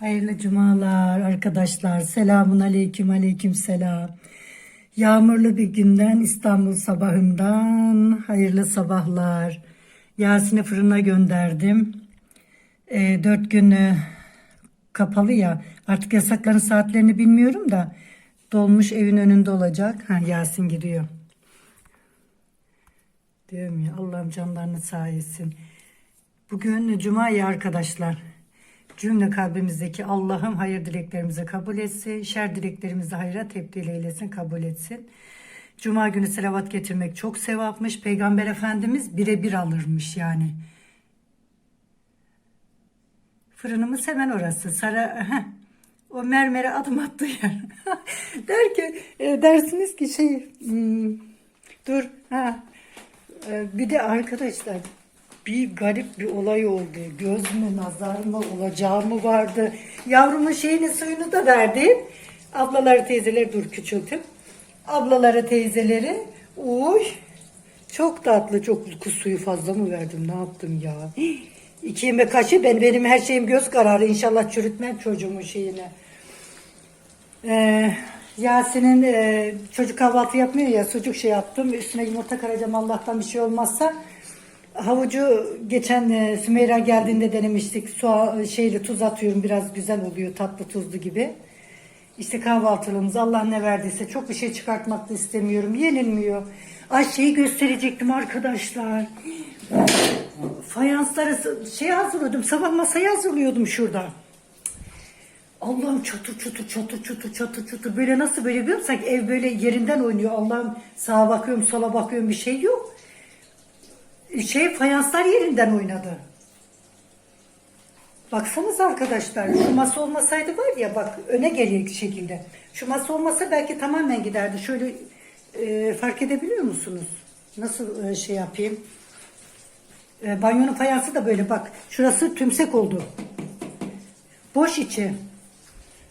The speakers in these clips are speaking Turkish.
Hayırlı cumalar arkadaşlar. Selamun aleyküm aleyküm selam. Yağmurlu bir günden İstanbul sabahından hayırlı sabahlar. Yasin'i fırına gönderdim. E, dört günü kapalı ya. Artık yasakların saatlerini bilmiyorum da dolmuş evin önünde olacak. Ha, Yasin gidiyor. Diyorum ya Allah'ım canlarını sağ etsin. Bugün Cuma ya arkadaşlar. Cümle kalbimizdeki Allah'ım hayır dileklerimizi kabul etsin. Şer dileklerimizi hayra tebdil eylesin, kabul etsin. Cuma günü selavat getirmek çok sevapmış. Peygamber Efendimiz birebir alırmış yani. Fırınımız hemen orası. Sara, o mermere adım attığı yer. Der ki, e, dersiniz ki şey, hmm, dur, ha, e, bir de arkadaşlar bir garip bir olay oldu. Göz mü, nazar mı, olacağı mı vardı? Yavrumun şeyini suyunu da verdim. Ablaları teyzeleri dur küçültüm. Ablaları teyzeleri, uy çok tatlı, çok uyku suyu fazla mı verdim? Ne yaptım ya? İki yemek kaşığı ben benim her şeyim göz kararı. İnşallah çürütmem çocuğumun şeyini. Ee, Yasin'in e, çocuk kahvaltı yapmıyor ya sucuk şey yaptım. Üstüne yumurta karacağım Allah'tan bir şey olmazsa. Havucu geçen e, Sümeyra geldiğinde denemiştik. Su şeyle tuz atıyorum biraz güzel oluyor tatlı tuzlu gibi. İşte kahvaltılığımız Allah ne verdiyse çok bir şey çıkartmak da istemiyorum. Yenilmiyor. Ay şeyi gösterecektim arkadaşlar. Fayansları şey hazırlıyordum. Sabah masayı hazırlıyordum şurada. Allah'ım çatır çatır çatır çatır çatır çatır böyle nasıl böyle biliyor musun? Sanki ev böyle yerinden oynuyor. Allah'ım sağa bakıyorum sola bakıyorum bir şey yok. Şey fayanslar yerinden oynadı. Baksanız arkadaşlar şu masa olmasaydı var ya bak öne geliyor şekilde. Şu masa olmasa belki tamamen giderdi. Şöyle e, fark edebiliyor musunuz? Nasıl e, şey yapayım? E, banyonun fayansı da böyle bak. Şurası tümsek oldu. Boş içi.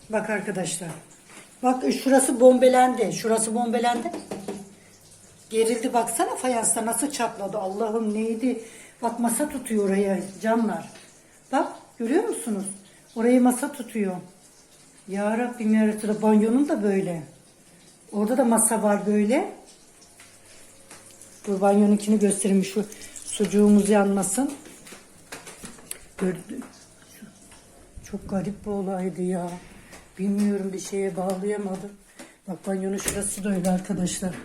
Bak arkadaşlar. Bak şurası bombelendi. Şurası bombelendi. Gerildi baksana fayansta nasıl çatladı. Allah'ım neydi? Bak masa tutuyor oraya camlar. Bak görüyor musunuz? Orayı masa tutuyor. Ya Rabbim ya Resulallah banyonun da böyle. Orada da masa var böyle. Dur banyonunkini göstereyim şu sucuğumuz yanmasın. Gördü- Çok garip bir olaydı ya. Bilmiyorum bir şeye bağlayamadım. Bak banyonun şurası da öyle arkadaşlar.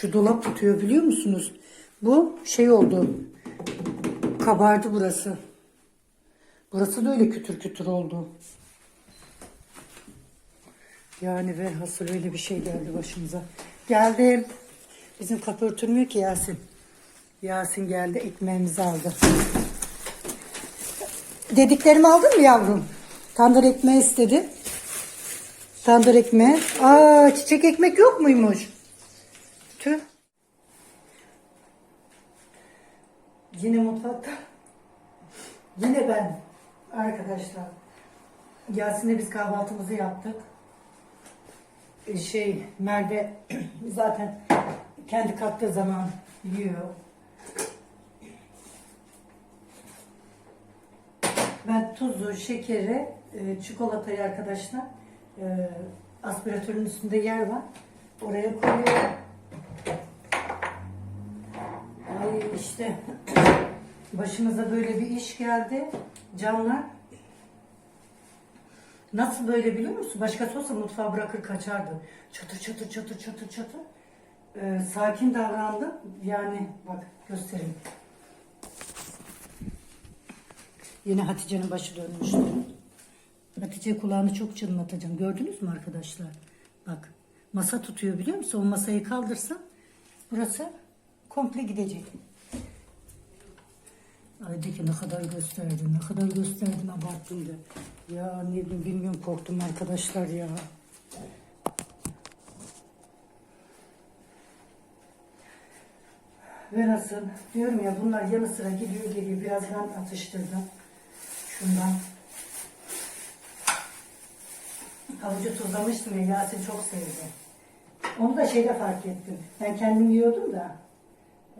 Şu dolap tutuyor biliyor musunuz? Bu şey oldu. Kabardı burası. Burası da öyle kütür kütür oldu. Yani velhasıl öyle bir şey geldi başımıza. Geldim. Bizim kapı örtülmüyor ki Yasin. Yasin geldi ekmeğimizi aldı. Dediklerimi aldın mı yavrum? Tandır ekmeği istedi. Tandır ekmeği. Aa çiçek ekmek yok muymuş? Tüh. Yine mutfakta. Yine ben arkadaşlar. Yasin'le biz kahvaltımızı yaptık. Ee, Şey Merve zaten kendi kalktığı zaman yiyor. Ben tuzu, şekeri, e, çikolatayı arkadaşlar e, aspiratörün üstünde yer var. Oraya koyuyorum. Ay işte başımıza böyle bir iş geldi. Canlar Nasıl böyle biliyor musun? Başkası olsa mutfağı bırakır kaçardı. Çatır çatır çatır çatır çatır. Ee, sakin davrandı. Yani bak göstereyim. Yine Hatice'nin başı dönmüştü. Hatice kulağını çok çınlatacağım. Gördünüz mü arkadaşlar? Bak masa tutuyor biliyor musun? O masayı kaldırsam burası komple gidecek. Ay de ki ne kadar gösterdin, ne kadar gösterdin abarttın de. Ya ne bileyim bilmiyorum korktum arkadaşlar ya. Ve nasıl? Diyorum ya bunlar yanı sıra gidiyor geliyor. Biraz ben atıştırdım. Şundan. Havucu tuzlamıştım ya Yasin çok sevdi. Onu da şeyde fark ettim. Ben kendim yiyordum da.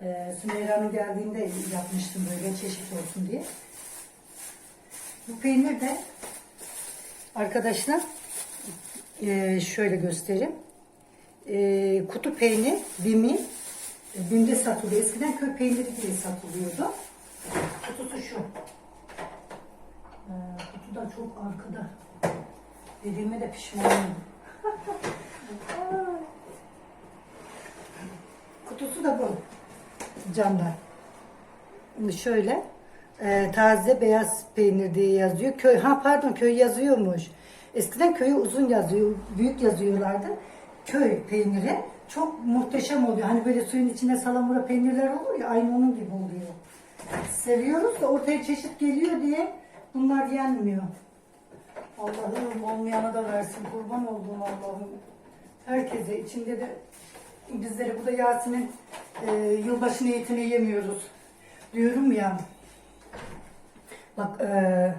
E, Sümeyra'nın geldiğinde yapmıştım böyle çeşit olsun diye. Bu peynir de Arkadaşlar eee, şöyle göstereyim. Eee, kutu peynir Bim'i e, Bim'de satılıyor. Eskiden köy peyniri diye satılıyordu. Kutusu şu. Ee, kutu da çok arkada. Dediğime de pişmanım. Kutusu da bu. Şimdi şöyle e, taze beyaz peynir diye yazıyor. Köy ha pardon köy yazıyormuş. Eskiden köyü uzun yazıyor, büyük yazıyorlardı. Köy peyniri çok muhteşem oluyor. Hani böyle suyun içinde salamura peynirler olur ya aynı onun gibi oluyor. Seviyoruz da ortaya çeşit geliyor diye bunlar yenmiyor. Allah'ım olmayana da versin. Kurban olduğum Allah'ım. Herkese içinde de bizleri bu da Yasin'in e, yılbaşı niyetine yemiyoruz. Diyorum ya. Bak e,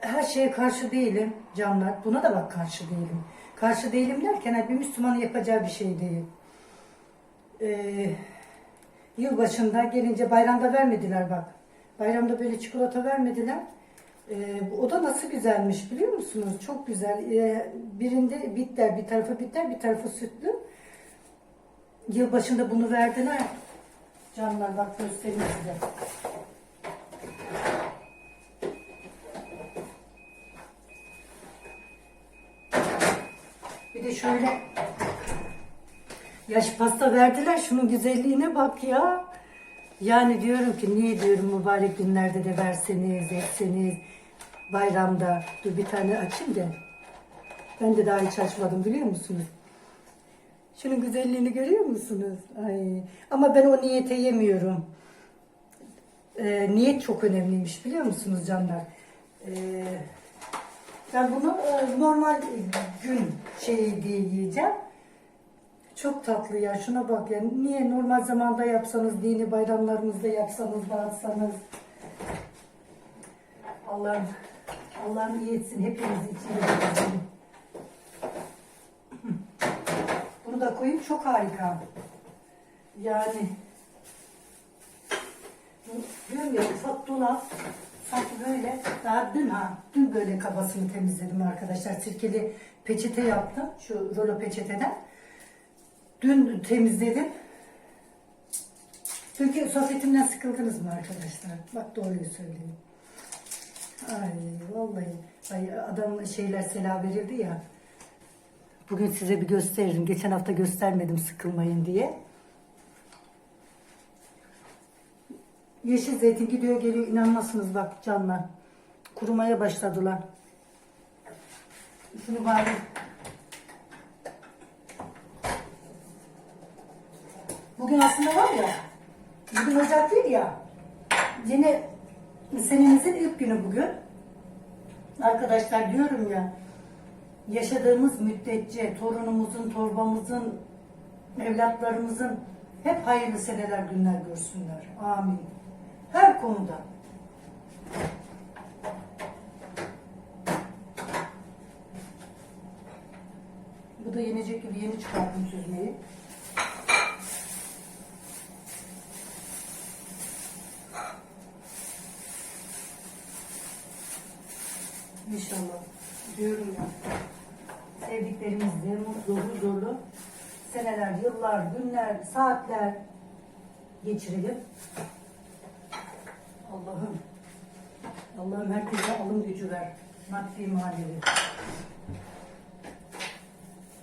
her şeye karşı değilim canlar. Buna da bak karşı değilim. Karşı değilim derken bir Müslümanın yapacağı bir şey değil. E, yılbaşında gelince bayramda vermediler bak. Bayramda böyle çikolata vermediler. Ee, o da nasıl güzelmiş biliyor musunuz? Çok güzel. Ee, birinde bitter, bir tarafı bitter, bir tarafı sütlü. Yılbaşında bunu verdiler. Canlar bak göstereyim size. Bir de şöyle yaş pasta verdiler. Şunun güzelliğine bak ya. Yani diyorum ki niye diyorum mübarek günlerde de verseniz, etseniz, bayramda. Dur bir tane açayım da. Ben de daha hiç açmadım biliyor musunuz? Şunun güzelliğini görüyor musunuz? Ay. Ama ben o niyete yemiyorum. Ee, niyet çok önemliymiş biliyor musunuz canlar? Ee, ben bunu e, normal gün şeyi diye yiyeceğim. Çok tatlı ya şuna bak ya. Niye normal zamanda yapsanız, dini bayramlarımızda yapsanız, dağıtsanız. Allah'ım, Allah'ım iyi etsin hepimiz için. Bunu da koyayım çok harika. Yani diyorum ya ufak dolap sanki böyle daha dün ha dün böyle kabasını temizledim arkadaşlar. Sirkeli peçete yaptım şu rolo peçeteden. Dün temizledim. Çünkü sohbetimden sıkıldınız mı arkadaşlar? Bak doğruyu söyleyeyim. Ay vallahi ay adam şeyler sela verirdi ya. Bugün size bir gösteririm. Geçen hafta göstermedim sıkılmayın diye. Yeşil zeytin gidiyor geliyor inanmazsınız bak canlar. Kurumaya başladılar. Şunu bari Bugün aslında var ya, bugün Ocak değil ya, yine senemizin ilk günü bugün. Arkadaşlar diyorum ya, yaşadığımız müddetçe torunumuzun, torbamızın, evlatlarımızın hep hayırlı seneler, günler görsünler. Amin. Her konuda. Bu da yenecek gibi yeni çıkarttım süzmeyi. İnşallah. Diyorum ya. Sevdiklerimizle mutlu, huzurlu seneler, yıllar, günler, saatler geçirelim. Allah'ım. Allah'ım herkese alım gücü ver. Maddi manevi.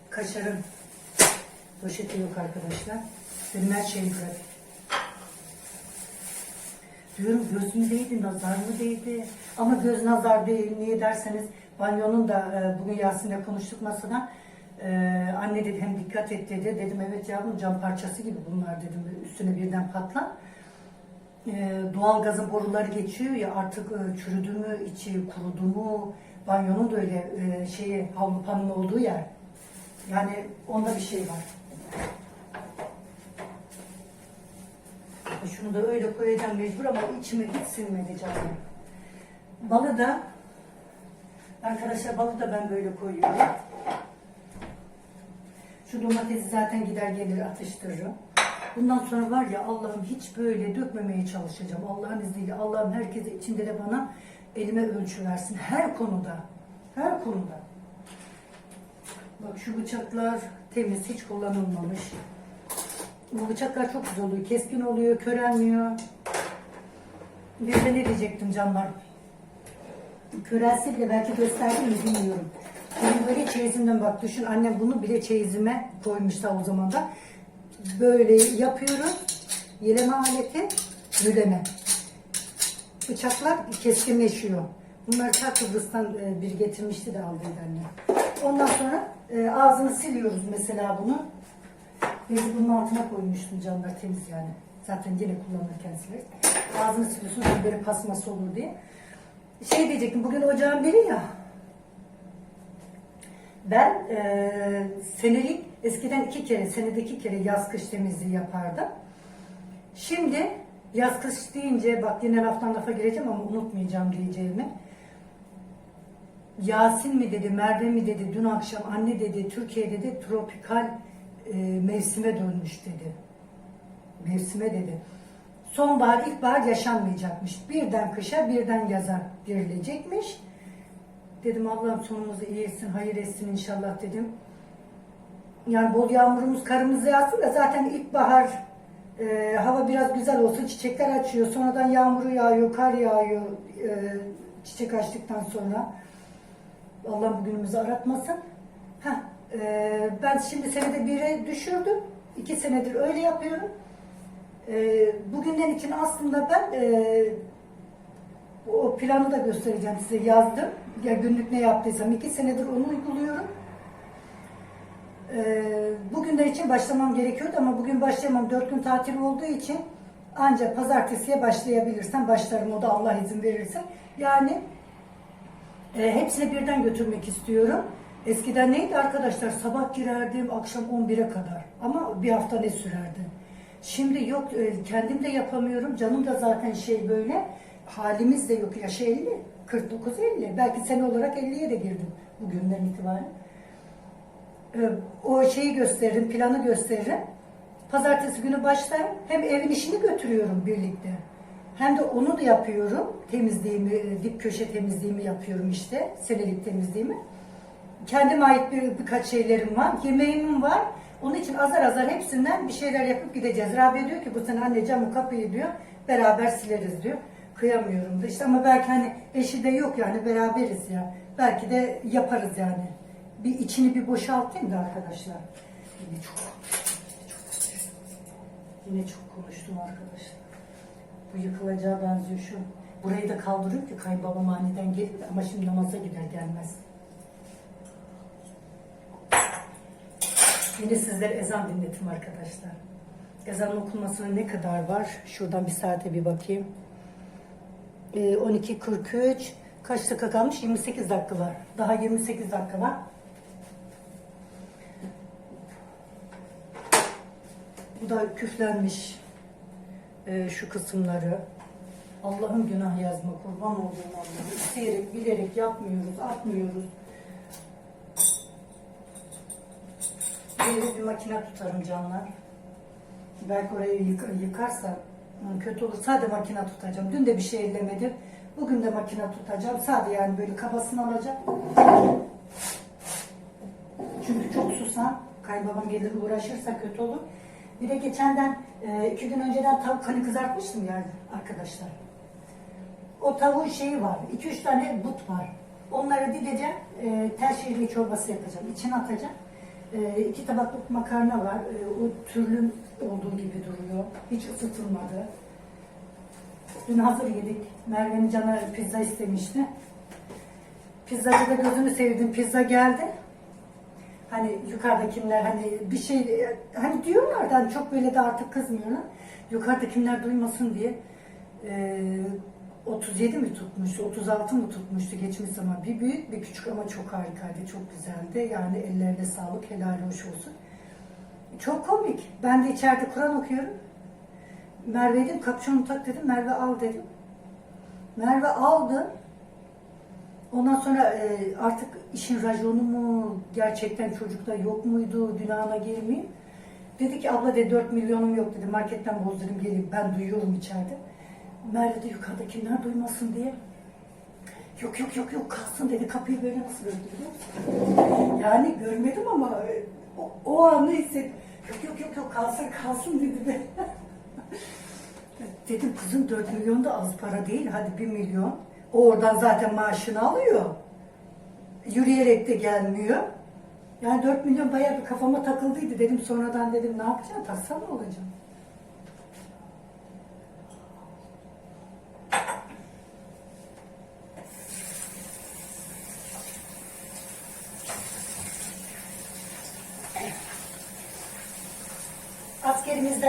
Kaşarım. Poşeti yok arkadaşlar. Benim her şeyim pratik. Diyorum gözüm değdi, nazar mı değdi? Ama göz nazar değil. Niye derseniz banyonun da e, bugün Yasin'le konuştuk masada. E, anne dedi hem dikkat et dedi. Dedim evet yavrum cam parçası gibi bunlar dedim. Üstüne birden patlar. E, doğal gazın boruları geçiyor ya artık e, çürüdü mü, içi kurudu mu? Banyonun da öyle e, şeyi havlu panın olduğu yer. Yani onda bir şey var. Şunu da öyle koyacağım mecbur ama içime hiç sinmedi canım. Balı da arkadaşlar balı da ben böyle koyuyorum. Şu domatesi zaten gider gelir atıştırırım. Bundan sonra var ya Allah'ım hiç böyle dökmemeye çalışacağım. Allah'ın izniyle Allah'ım herkese içinde de bana elime ölçü versin. Her konuda. Her konuda. Bak şu bıçaklar temiz, hiç kullanılmamış. Bu bıçaklar çok güzel oluyor. Keskin oluyor, körelmiyor. Bir de ne diyecektim canlar? Körelse bile belki gösterdim mi bilmiyorum. Benim böyle çeyizimden bak düşün annem bunu bile çeyizime koymuştu o zaman da. Böyle yapıyorum. Yeleme aleti, rüleme. Bıçaklar keskinleşiyor. Bunları ta Kıbrıs'tan e, bir getirmişti de aldıydı annem. Ondan sonra e, ağzını siliyoruz mesela bunu. Bezi bunun altına koymuştum canlar temiz yani. Zaten yine kullanırken sileriz. Ağzını siliyorsun böyle pasması olur diye. Şey diyecektim bugün ocağın biri ya. Ben e, senelik eskiden iki kere, senede iki kere yaz kış temizliği yapardım. Şimdi yaz kış deyince bak yine laftan lafa gireceğim ama unutmayacağım diyeceğimi. Yasin mi dedi, Merve mi dedi, dün akşam anne dedi, Türkiye dedi tropikal e, mevsime dönmüş dedi. Mevsime dedi. Sonbahar, ilkbahar yaşanmayacakmış. Birden kışa, birden yaza girilecekmiş. Dedim Allah'ım sonumuzu iyi etsin, hayır etsin inşallah dedim. Yani bol yağmurumuz, karımız yağsın da zaten ilkbahar e, hava biraz güzel olsun, çiçekler açıyor. Sonradan yağmuru yağıyor, kar yağıyor e, çiçek açtıktan sonra. Allah bugünümüzü aratmasın. Heh, e, ben şimdi senede bire düşürdüm. İki senedir öyle yapıyorum. E, bugünden için aslında ben e, o planı da göstereceğim size yazdım. Ya günlük ne yaptıysam iki senedir onu uyguluyorum. Ee, bugünler için başlamam gerekiyordu ama bugün başlayamam. Dört gün tatil olduğu için ancak pazartesiye başlayabilirsem başlarım o da Allah izin verirse. Yani e, hepsini birden götürmek istiyorum. Eskiden neydi arkadaşlar? Sabah girerdim akşam 11'e kadar. Ama bir hafta ne sürerdi? Şimdi yok e, kendim de yapamıyorum. Canım da zaten şey böyle. Halimiz de yok. Yaşı 50. 49 50. Belki sene olarak 50'ye de girdim bugünden itibaren. E, o şeyi gösteririm, planı gösteririm. Pazartesi günü başlarım. Hem evin işini götürüyorum birlikte. Hem de onu da yapıyorum. Temizliğimi, e, dip köşe temizliğimi yapıyorum işte. Senelik temizliğimi. Kendime ait bir, birkaç şeylerim var. Yemeğim var. Onun için azar azar hepsinden bir şeyler yapıp gideceğiz. Rabia diyor ki bu sene anne camı kapıyı diyor. Beraber sileriz diyor. Kıyamıyorum da işte ama belki hani eşi de yok yani beraberiz ya. Belki de yaparız yani. Bir içini bir boşaltayım da arkadaşlar. Yine çok Yine çok konuştum arkadaşlar. Bu yıkılacağı benziyor şu. Burayı da kaldırıyorum ki kayınbabam aniden gelir ama şimdi namaza gider gelmez. Yine sizlere ezan dinletim arkadaşlar. Ezan okunmasına ne kadar var? Şuradan bir saate bir bakayım. Ee, 12.43 kaç dakika kalmış? 28 dakika var. Daha 28 dakika var. Bu da küflenmiş ee, şu kısımları. Allah'ın günah yazma kurban olduğum Allah'ım. İsteyerek, bilerek yapmıyoruz, atmıyoruz. Böyle bir makine tutarım canlar. Belki orayı yık yıkarsa hı, kötü olur. Sade makine tutacağım. Dün de bir şey ellemedim. Bugün de makine tutacağım. Sade yani böyle kabasını alacağım. Çünkü çok susam. Kayınbabam gelir uğraşırsa kötü olur. Bir de geçenden e, iki gün önceden tavuk hani kızartmıştım yani arkadaşlar. O tavuğun şeyi var. iki üç tane but var. Onları dideceğim. E, tel şehriye çorbası yapacağım. İçine atacağım. E, iki tabaklık makarna var. E, o türlü olduğu gibi duruyor. Hiç ısıtılmadı. Dün hazır yedik. Merve'nin canı pizza istemişti. Pizzacıda gözünü sevdim. Pizza geldi. Hani yukarıdakiler hani bir şey hani diyorlar da hani çok böyle de artık kızmıyorlar. Yukarıdakiler duymasın diye e, 37 mi tutmuştu, 36 mı tutmuştu geçmiş zaman. Bir büyük bir küçük ama çok harikaydı, çok güzeldi. Yani ellerine sağlık, helal hoş olsun. Çok komik. Ben de içeride Kur'an okuyorum. Merve dedim, kapşonu tak dedim, Merve al dedim. Merve aldı. Ondan sonra e, artık işin raconu mu, gerçekten çocukta yok muydu, günahına girmeyeyim. Dedi ki abla de 4 milyonum yok dedi, marketten bozdurayım geleyim, ben duyuyorum içeride. Merve de yukarıdakiler duymasın diye. Yok yok yok yok kalsın dedi kapıyı böyle nasıl gördü? Yani görmedim ama e, o, o anı hissettim. Yok yok yok yok kalsın kalsın dedi de. Dedim kızım 4 milyon da az para değil hadi 1 milyon. O oradan zaten maaşını alıyor. Yürüyerek de gelmiyor. Yani 4 milyon bayağı bir kafama takıldıydı dedim sonradan dedim ne yapacağım taksam mı olacağım?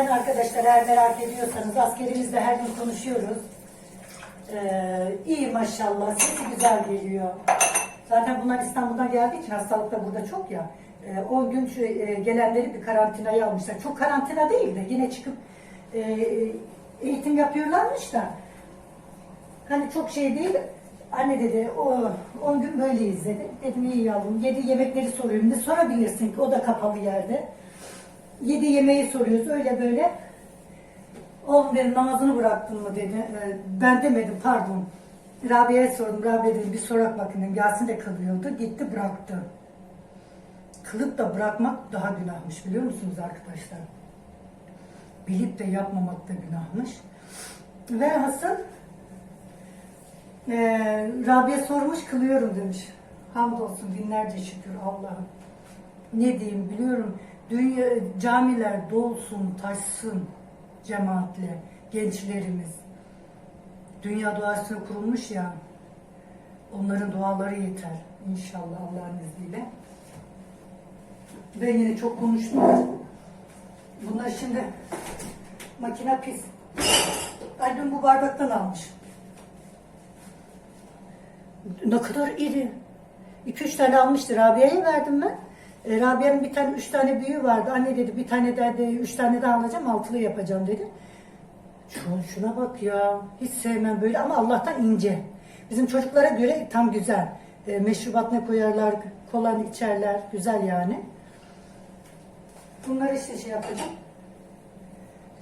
Askerimizden arkadaşlar eğer merak ediyorsanız askerimizle her gün konuşuyoruz. Ee, iyi maşallah sesi güzel geliyor. Zaten bunlar İstanbul'dan geldiği için hastalık da burada çok ya. Ee, 10 gün şu e, gelenleri bir karantinaya almışlar. Çok karantina değil de yine çıkıp e, eğitim yapıyorlarmış da. Hani çok şey değil. Anne dedi o 10 gün böyleyiz dedi. Dedim iyi yavrum. Yedi yemekleri soruyorum. Ne sorabilirsin ki o da kapalı yerde. Yedi yemeği soruyoruz öyle böyle. Oğlum dedim namazını bıraktın mı dedi. Ee, ben demedim pardon. Rabia'ya sordum. Rabia dedi bir sorak bakayım. dedim. Yasin de kılıyordu. Gitti bıraktı. Kılıp da bırakmak daha günahmış biliyor musunuz arkadaşlar? Bilip de yapmamak da günahmış. Velhasıl ee, Rabia sormuş kılıyorum demiş. Hamdolsun binlerce şükür Allah'ım. Ne diyeyim biliyorum. Dünya, camiler dolsun, taşsın cemaatle, gençlerimiz. Dünya duasına kurulmuş ya. Onların duaları yeter. İnşallah Allah'ın izniyle. Ben yine çok konuştum. Bunlar şimdi makine pis. Dün bu bardaktan almış. Ne kadar iri. İki üç tane almıştı. Rabia'ya verdim ben. E, Rabia'nın bir tane, üç tane büyüğü vardı. Anne dedi bir tane de, de üç tane daha alacağım, altılı yapacağım dedi. Şu, şuna bak ya. Hiç sevmem böyle ama Allah'tan ince. Bizim çocuklara göre tam güzel. E, meşrubat ne koyarlar, kola içerler. Güzel yani. Bunları işte şey yapacağım.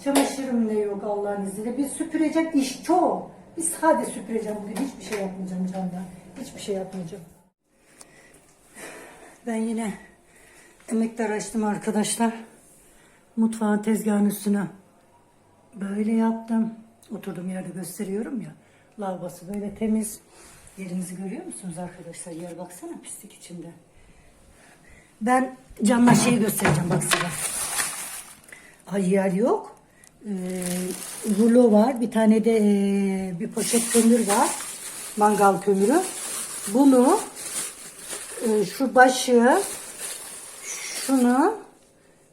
Çamaşırım ne yok Allah'ın izniyle. Bir süpüreceğim iş çok. Bir sade süpüreceğim bugün. Hiçbir şey yapmayacağım candan. Hiçbir şey yapmayacağım. Ben yine emekler açtım arkadaşlar. Mutfağın tezgahın üstüne böyle yaptım. Oturduğum yerde gösteriyorum ya. Lavabosu böyle temiz. Yerinizi görüyor musunuz arkadaşlar? Yer baksana pislik içinde. Ben canla şeyi göstereceğim bak size. Ay yer yok. Ee, rulo var. Bir tane de ee, bir poşet kömür var. Mangal kömürü. Bunu e, şu başı şunu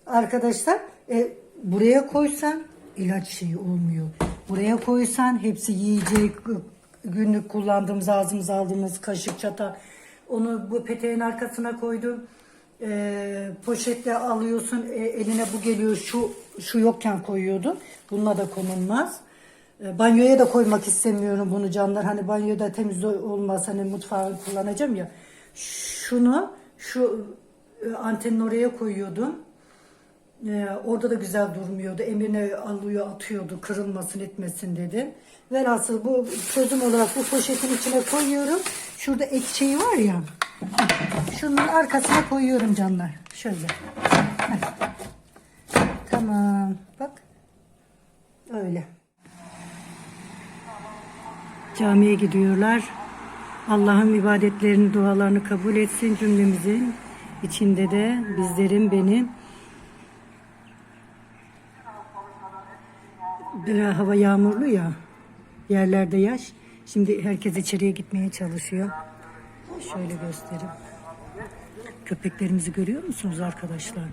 arkadaşlar e, buraya koysan ilaç şeyi olmuyor. Buraya koysan hepsi yiyecek günlük kullandığımız ağzımıza aldığımız kaşık çatal onu bu peteğin arkasına koydum. E, poşetle alıyorsun e, eline bu geliyor şu şu yokken koyuyordum. Bununla da konulmaz. E, banyoya da koymak istemiyorum bunu canlar. Hani banyoda temiz olmaz hani mutfağı kullanacağım ya. Şunu şu antenin oraya koyuyordum. E, orada da güzel durmuyordu. Emrine alıyor atıyordu kırılmasın etmesin dedi. Velhasıl bu çözüm olarak bu poşetin içine koyuyorum. Şurada ekşeği var ya. Şunun arkasına koyuyorum canlar. Şöyle. Tamam. Bak. Öyle. Camiye gidiyorlar. Allah'ın ibadetlerini, dualarını kabul etsin cümlemizin içinde de bizlerin benim Biraz hava yağmurlu ya. Yerlerde yaş. Şimdi herkes içeriye gitmeye çalışıyor. Şöyle göstereyim. Köpeklerimizi görüyor musunuz arkadaşlar?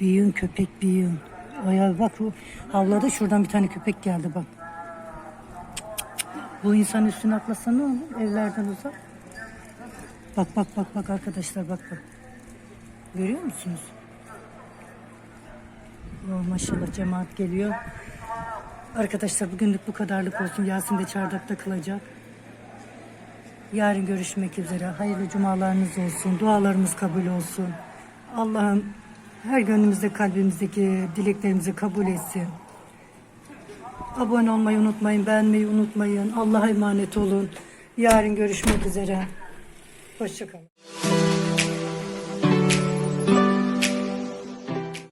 Büyüğün köpek büyüğün. Aya bak bu havladı şuradan bir tane köpek geldi bak. Bu insan üstüne atlasa ne olur evlerden uzak. Bak bak bak bak arkadaşlar bak bak. Görüyor musunuz? Oh, maşallah cemaat geliyor. Arkadaşlar bugünlük bu kadarlık olsun. Yasin de çardakta kılacak. Yarın görüşmek üzere. Hayırlı cumalarınız olsun. Dualarımız kabul olsun. Allah'ım her gönlümüzde kalbimizdeki dileklerimizi kabul etsin. Abone olmayı unutmayın, beğenmeyi unutmayın. Allah'a emanet olun. Yarın görüşmek üzere. Hoşçakalın.